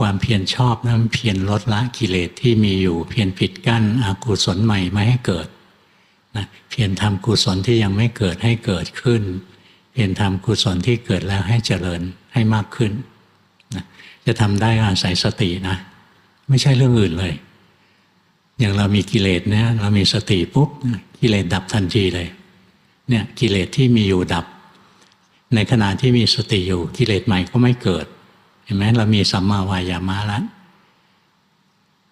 ความเพียรชอบนะมันเพียรลดละกิเลสที่มีอยู่ เพียรปิดกั้นอกุศลใหม่ไม่ให้เกิดนะเพียรทำกุศลที่ยังไม่เกิดให้เกิดขึ้น เพียรทำกุศลที่เกิดแล้วให้เจริญให้มากขึ้นนะจะทำได้อาศัยสตินะ ไม่ใช่เรื่องอื่นเลย อย่างเรามีกิเลสเนี่ยเรามีสติปุ๊บกิเลสดับทันทีเลยเนี่ยกิเลสที่มีอยู่ดับ ในขณะที่มีสติอยู่กิเลสใหม่ก็ไม่เกิด ห็นไหมเรามีสัมมาวายามะแล้ว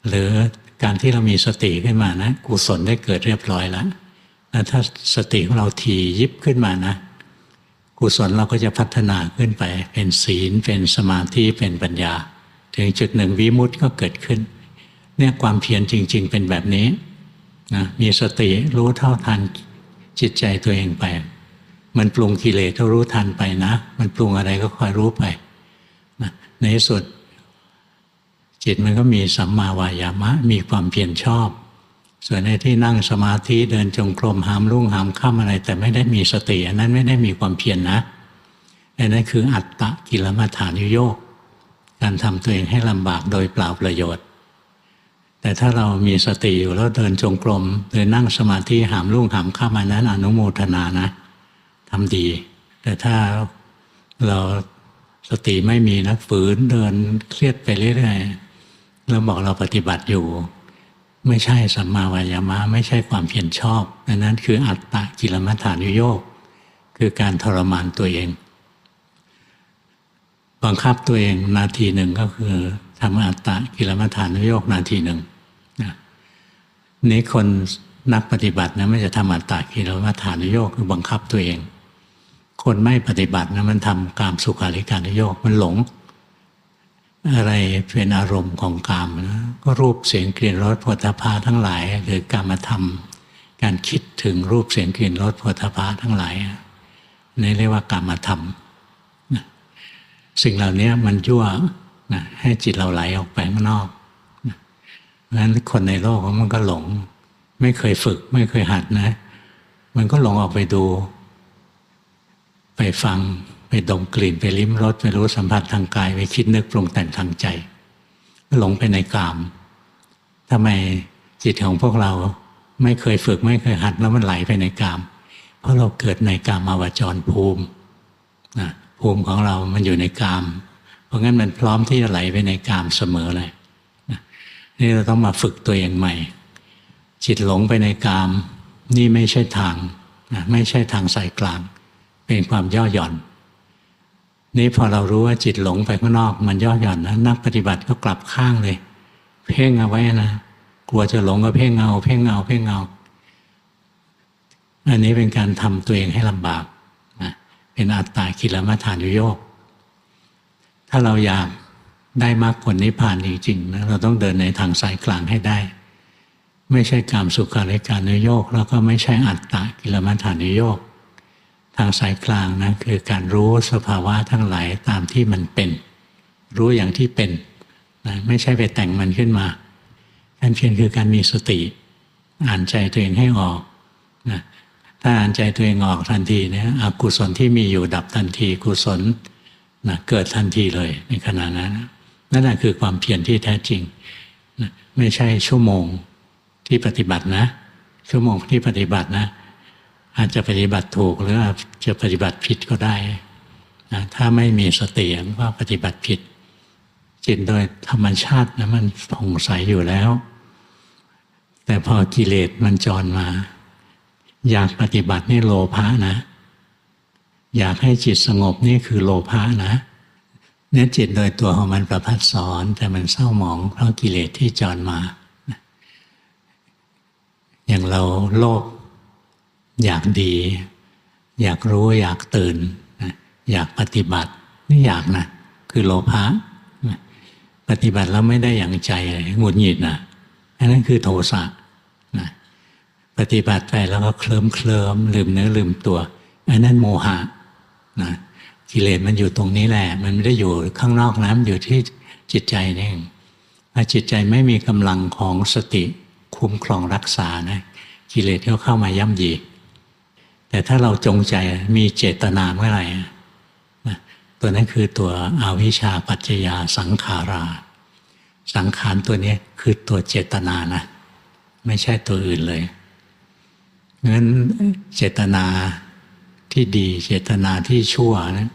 หรือการที่เรามีสติขึ้นมานะกุศลได้เกิดเรียบร้อยแล้วแล้วถ้าสติของเราทียิบขึ้นมานะ กุศลเราก็จะพัฒนาขึ้นไป เป็นศีล เป็นสมาธิเป็นปัญญา ถึงจุดหนึ่งวิมุตติก็เกิดขึ้น เนี่ยความเพียรจริง ๆ เป็นแบบนี้นะมีสติรู้เท่าทันจิตใจตัวเองไป มันปรุงกิเลสก็รู้ทันไปนะ มันปรุงอะไรก็คอยรู้ไป ในที่สุด จิตมันก็มีสัมมาวายามะ มีความเพียรชอบ ส่วนในที่นั่งสมาธิเดินจงกรมหามรุ่งหามค่ำอะไร แต่ไม่ได้มีสติอันนั้นไม่ได้มีความเพียรนนะอันนั้นคืออัตตะกิลมัฐานุโยกการทำตัวเองให้ลำบากโดยเปล่าประโยชน์ แต่ถ้าเรามีสติอยู่แล้วเดินจงกรมเดินนั่งสมาธิหามรุ่งหามค่ำอันนั้นอนุโมทนานะทำดี แต่ถ้าเรา สติไม่มีนะฝืนเดินเครียดไปเรื่อยๆเราบอกเราปฏิบัติอยู่ ไม่ใช่สัมมาวายามะไม่ใช่ความเพียรชอบดังนั้นคืออัตตะกิลมัฐานุโยกคือการทรมานตัวเอง บังคับตัวเองนาทีหนึ่งก็คือทำอัตตะกิลมัฐานุโยกนาทีหนึ่งนะนี้คนนักปฏิบัตินะไม่จะทำอัตตากิลมัฐานุโยกคือบังคับตัวเอง คนไม่ปฏิบัตินะมันทำกามสุขาริการโยกมันหลง อะไรเป็นอารมณ์ของกามนะก็รูปเสียงกลิ่นรสผลิตภัณฑ์ทั้งหลายหรือกามธรรม การคิดถึงรูปเสียงกลิ่นรสผลิตภัณฑ์ทั้งหลายนี่เรียกว่ากามธรรมสิ่งเหล่านี้มันยั่วนะให้จิตเราไหลออกไปข้างนอกเพราะฉะนั้นคนในโลกมันก็หลง ไม่เคยฝึก ไม่เคยหัดนะ มันก็หลงออกไปดู ไปฟังไปดมกลิ่นไปลิ้มรสไปรู้สัมผัสทางกาย ไปคิดนึกปรุงแต่งทางใจ หลงไปในกามทำไมจิตของพวกเราไม่เคยฝึกไม่เคยหัดแล้วมันไหลไปในกาม เพราะเราเกิดในกามาวจรภูมินะภูมิของเรามันอยู่ในกาม เพราะงั้นมันพร้อมที่จะไหลไปในกามเสมอเลยนี่เราต้องมาฝึกตัวเองใหม่ จิตหลงไปในกาม นี่ไม่ใช่ทางนะไม่ใช่ทางสายกลาง เป็นความย่อหย่อน นี่พอเรารู้ว่าจิตหลงไปข้างนอก มันย่อหย่อนนะนักปฏิบัติก็กลับข้างเลย เพ่งเอาไว้นะกลัวจะหลงก็เพ่งเอา เพ่งเอาเพ่งเอาอันนี้เป็นการทำตัวเองให้ลำบากนะเป็นอัตตากิลมัฐานุโยกถ้าเราอยากได้มรรคผลนิพพานจริงๆนะเราต้องเดินในทางสายกลางให้ได้ ไม่ใช่กามสุขาริการนุโยก แล้วก็ไม่ใช่อัตตะกิลมัฐานุโยก ทางสายกลางนะคือการรู้สภาวะทั้งหลายตามที่มันเป็น รู้อย่างที่เป็นนะไม่ใช่ไปแต่งมันขึ้นมาการเพียรคือการมีสติ อ่านใจตัวเองให้ออกนะถ้าอ่านใจตัวเองออกทันทีเนี่ยอกุศลที่มีอยู่ดับทันทีกุศลนะเกิดทันทีเลยในขณะนั้นนั่นแหละคือความเพียรที่แท้จริงนะไม่ใช่ชั่วโมงที่ปฏิบัตินะ ชั่วโมงที่ปฏิบัตินะ อาจจะปฏิบัติถูกหรืออาจจะปฏิบัติผิดก็ได้นะถ้าไม่มีสติก็ปฏิบัติผิด จิตโดยธรรมชาตินะมันผ่องใสอยู่แล้ว แต่พอกิเลสมันจรมา อยากปฏิบัตินี่โลภะนะ อยากให้จิตสงบนี่คือโลภะนะเนี่ยจิตโดยตัวของมันประพัดสอน แต่มันเศร้าหมองเพราะกิเลสที่จรมา อย่างเราโลภ อยากดี อยากรู้อยากตื่น อยากปฏิบัตินี่อยากนะ คือโลภะปฏิบัติแล้วไม่ได้อย่างใจหงุดหงิดนะอันนั้นคือโทสะนะปฏิบัติไปแล้วก็เคลิ้มเคลิมลืมเนื้อลืมตัว อันนั้นโมหะนะกิเลสมันอยู่ตรงนี้แหละ มันไม่ได้อยู่ข้างนอกนะมันอยู่ที่จิตใจนี่เองถ้าจิตใจไม่มีกำลังของสติคุ้มครองรักษานะกิเลสก็เข้ามาย่ำยี แต่ถ้าเราจงใจมีเจตนาเมื่อไหร่ตัวนั้นคือตัวอวิชชาปัจจยาสังขารา สังขารตัวนี้คือตัวเจตนานะ ไม่ใช่ตัวอื่นเลยงั้นเจตนาที่ดีเจตนาที่ชั่วนะ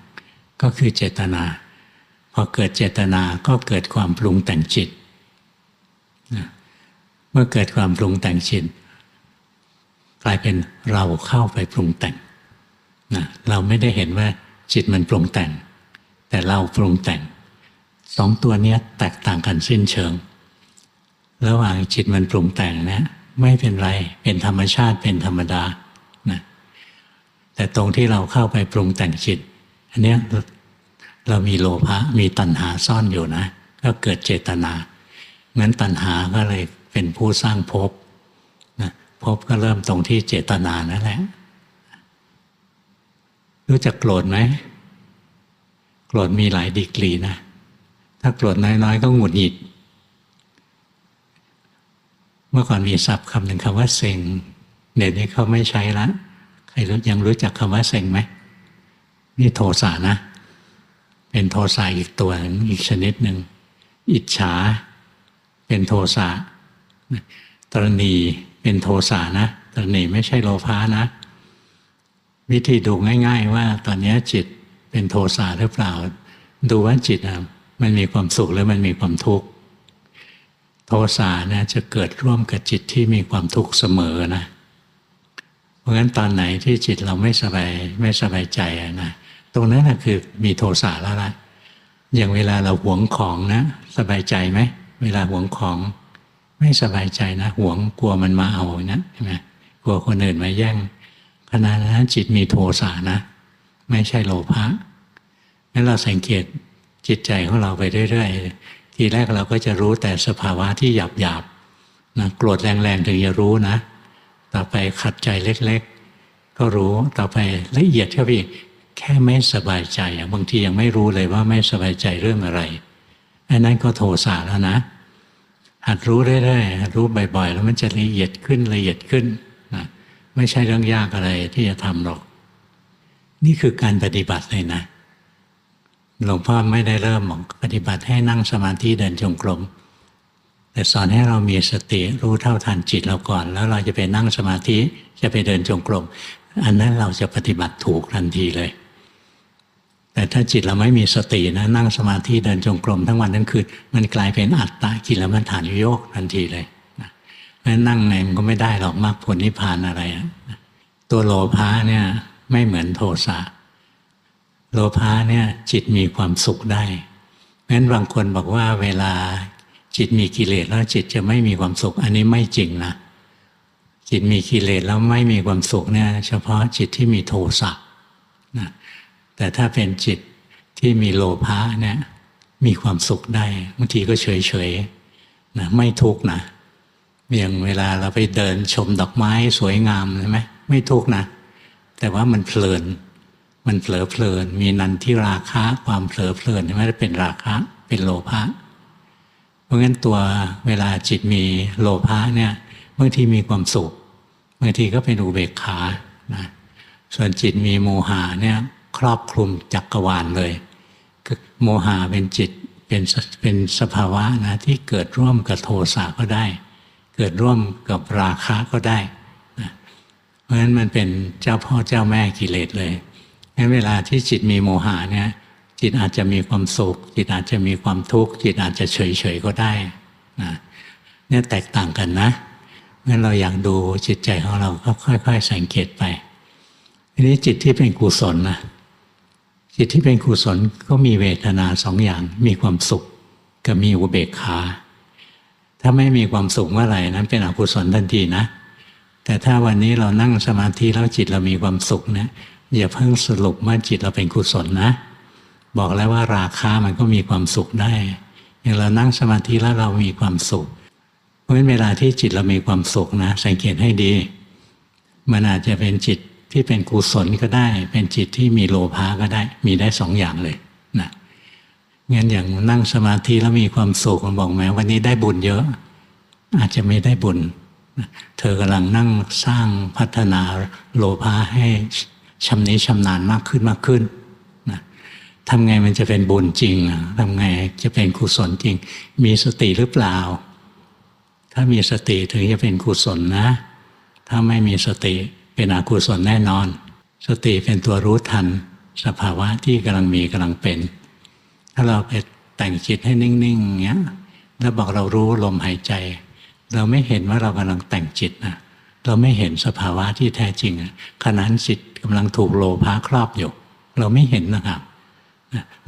ก็คือเจตนา พอเกิดเจตนาก็เกิดความปรุงแต่งจิต เมื่อเกิดความปรุงแต่งจิต กลายเป็นเราเข้าไปปรุงแต่งนะเราไม่ได้เห็นว่าจิตมันปรุงแต่ง แต่เราปรุงแต่งสองตัวนี้แตกต่างกันสิ้นเชิง ระหว่างจิตมันปรุงแต่งนะไม่เป็นไรเป็นธรรมชาติเป็นธรรมดานะแต่ตรงที่เราเข้าไปปรุงแต่งจิต อันเนี้ยเรามีโลภะมีตัณหาซ่อนอยู่นะ ก็เกิดเจตนา งั้นตัณหาก็เลยเป็นผู้สร้างภพ นะภพก็เริ่มตรงที่เจตนานั่นแหละ รู้จักโกรธไหมโกรธมีหลายดีกรีนะ ถ้าโกรธน้อยๆ ก็หงุดหงิด เมื่อก่อนมีศัพท์คำหนึ่งคำว่าเซ็งเดี๋ยวนี้เขาไม่ใช้ละใครรู้ยังรู้จักคำว่าเซ็งไหมนี่โทสะนะ เป็นโทสะอีกตัวอีกชนิดหนึ่งอิจฉา เป็นโทสะตรณี เป็นโทสะนะตรณีไม่ใช่โลภะนะ วิธีดูง่าย ๆ ว่าตอนนี้จิตเป็นโทสะหรือเปล่า ดูว่าจิตอะมันมีความสุขหรือมันมีความทุกข์โทสะนะจะเกิดร่วมกับจิตที่มีความทุกข์เสมอนะ เพราะฉะนั้นตอนไหนที่จิตเราไม่สบายไม่สบายใจนะตรงนั้นนะคือมีโทสะแล้วละอย่างเวลาเราหวงของนะ สบายใจไหมเวลาหวงของ ไม่สบายใจนะหวงกลัวมันมาเอานะใช่ไหมกลัวคนอื่นมาแย่งขณะนั้นจิตมีโทสะนะ ไม่ใช่โลภะงั้นเราสังเกตจิตใจของเราไปเรื่อยๆทีแรกเราก็จะรู้แต่สภาวะที่หยาบๆนะโกรธแรงๆถึงจะรู้นะ ต่อไปขัดใจเล็กๆ ก็รู้ต่อไปละเอียดเข้าไปอีกแค่ไม่สบายใจบางทียังไม่รู้เลยว่าไม่สบายใจเรื่องอะไรอันนั้นก็โทสะแล้วนะ หัดรู้เรื่อยๆหัดรู้บ่อยๆ แล้วมันจะละเอียดขึ้นละเอียดขึ้นนะไม่ใช่เรื่องยากอะไรที่จะทำหรอก นี่คือการปฏิบัติเลยนะหลวงพ่อไม่ได้เริ่มบอกปฏิบัติให้นั่งสมาธิเดินจงกรมแต่สอนให้เรามีสติรู้เท่าทันจิตเราก่อน แล้วเราจะไปนั่งสมาธิจะไปเดินจงกรมอันนั้นเราจะปฏิบัติถูกทันทีเลย แต่ถ้าจิตเราไม่มีสตินะนั่งสมาธิเดินจงกรมทั้งวันทั้งคืนมันกลายเป็นอัตตะกิลมัฏฐานโยกทันทีเลยนะนั้นนั่งไงมันก็ไม่ได้หรอกมรรคผลนิพพานอะไรนะตัวโลภะเนี่ยไม่เหมือนโทสะโลภะเนี่ยจิตมีความสุขได้งั้นบางคนบอกว่าเวลาจิตมีกิเลสแล้วจิตจะไม่มีความสุข อันนี้ไม่จริงนะจิตมีกิเลสแล้วไม่มีความสุขเนี่ย เฉพาะจิตที่มีโทสะ แต่ถ้าเป็นจิตที่มีโลภะเนี่ยมีความสุขได้บางทีก็เฉยเฉยๆนะไม่ทุกข์นะอย่างเวลาเราไปเดินชมดอกไม้สวยงามใช่ไหมไม่ทุกข์นะแต่ว่ามันเพลิน มันเผลอเพลิน มีนันที่ราคะความเผลอเพลินไม่ได้เป็นราคะเป็นโลภะเพราะงั้นตัวเวลาจิตมีโลภะเนี่ยบางทีมีความสุขบางทีก็เป็นอุเบกขานะส่วนจิตมีโมหะเนี่ย อบคลุมจักรวาลเลยโมหะเป็นจิตเป็นเป็นสภาวะนะที่เกิดร่วมกับโทสะก็ได้ เกิดร่วมกับราคะก็ได้นะเพราะฉะนั้นมันเป็นเจ้าพ่อเจ้าแม่กิเลสเลยงั้นเวลาที่จิตมีโมหะเนี่ยจิตอาจจะมีความสุข จิตอาจจะมีความทุกข์จิตอาจจะเฉยเฉยก็ได้นะเนี่ยแตกต่างกันนะงั้นเราอยากดูจิตใจของเราก็ค่อย ๆ สังเกตไปทีนี้จิตที่เป็นกุศลนะ จิตที่เป็นกุศลก็มีเวทนาสองอย่าง มีความสุขกับมีอุเบกขาถ้าไม่มีความสุขเมื่อไหร่นั้นเป็นอกุศลทันทีนะ แต่ถ้าวันนี้เรานั่งสมาธิแล้วจิตเรามีความสุขนะอย่าเพิ่งสรุปว่าจิตเราเป็นกุศลนะ บอกแล้วว่าราคามันก็มีความสุขได้ อย่างเรานั่งสมาธิแล้วเรามีความสุข เพราะฉะนั้นเวลาที่จิตเรามีความสุขนะ สังเกตให้ดี มันอาจจะเป็นจิต ที่เป็นกุศลก็ได้ เป็นจิตที่มีโลภะก็ได้ มีได้สองอย่างเลยนะงั้นอย่างนั่งสมาธิแล้วมีความสุขมันบอกไหมวันนี้ได้บุญเยอะ อาจจะไม่ได้บุญ เธอกำลังนั่งสร้างพัฒนาโลภะให้ชำนิชำนาญมากขึ้นมากขึ้นนะทำไงมันจะเป็นบุญจริงอะทำไงจะเป็นกุศลจริง มีสติหรือเปล่า ถ้ามีสติถึงจะเป็นกุศลนะ ถ้าไม่มีสติ เป็นอกุศลแน่นอน สติเป็นตัวรู้ทัน สภาวะที่กำลังมีกำลังเป็น ถ้าเราไปแต่งจิตให้นิ่งๆอย่างเงี้ยแล้วบอกเรารู้ลมหายใจ เราไม่เห็นว่าเรากำลังแต่งจิตนะเราไม่เห็นสภาวะที่แท้จริงขณะนั้นจิตกำลังถูกโลภะครอบอยู่ เราไม่เห็นนะครับ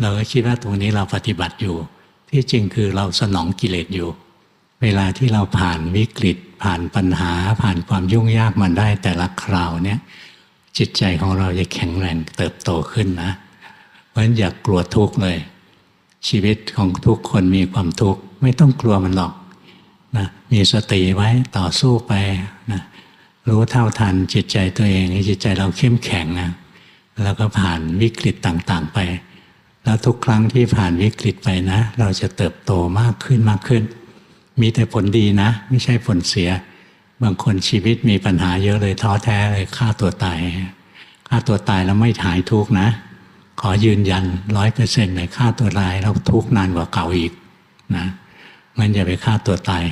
เราก็คิดว่าตรงนี้เราปฏิบัติอยู่ ที่จริงคือเราสนองกิเลสอยู่ เวลาที่เราผ่านวิกฤต ผ่านปัญหา ผ่านความยุ่งยากมันได้แต่ละคราวเนี่ยจิตใจของเราจะแข็งแรงเติบโตขึ้นนะ เพราะฉะนั้นอย่ากกลัวทุกข์เลย ชีวิตของทุกคนมีความทุกข์ไม่ต้องกลัวมันหรอกนะมีสติไว้ต่อสู้ไปนะรู้เท่าทันจิตใจตัวเองจิตใจเราเข้มแข็งนะแล้วก็ผ่านวิกฤตต่างๆไป แล้วทุกครั้งที่ผ่านวิกฤตไปนะ เราจะเติบโตมากขึ้นมากขึ้น มีแต่ผลดีนะ ไม่ใช่ผลเสีย บางคนชีวิตมีปัญหาเยอะเลยท้อแท้เลยฆ่าตัวตายฆ่าตัวตายแล้วไม่หายทุกนะ ขอยืนยันร้อยเปอร์เซ็นต์เลยฆ่าตัวตายแล้วทุกนานกว่าเก่าอีกนะมันอย่าไปฆ่าตัวตาย